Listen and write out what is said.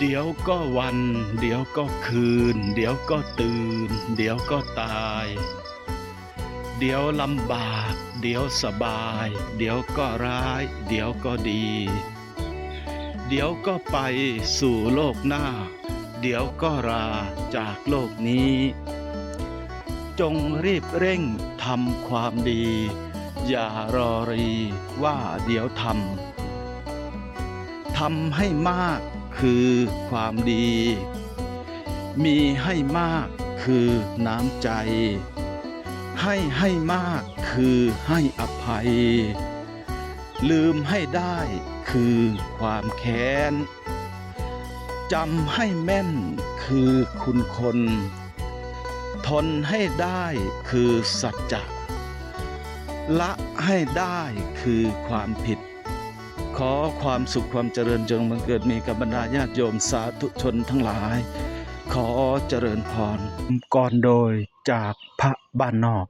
เดี๋ยวก็วัน เดี๋ยวก็คืน เดี๋ยวก็ตื่น เดี๋ยวก็ตาย เดี๋ยวลำบาก เดี๋ยวสบาย เดี๋ยวก็ร้าย เดี๋ยวก็ดี เดี๋ยวก็ไปสู่โลกหน้า เดี๋ยวก็ลาจากโลกนี้ จงรีบเร่งทำความดี อย่ารอรีว่าเดี๋ยวทำทำให้มาก คือความดี มีให้มากคือน้ำใจ ให้ให้มากคือให้อภัย ลืมให้ได้คือความแค้นจำให้แม่นคือคุณคน ทนให้ได้คือสัจจะละให้ได้คือความผิด ขอความสุขความเจริญจงบังเกิดมีกับบรรดาญาติโยมสาธุชนทั้งหลาย ขอเจริญพรก่อนโดยจากพระบ้านนอก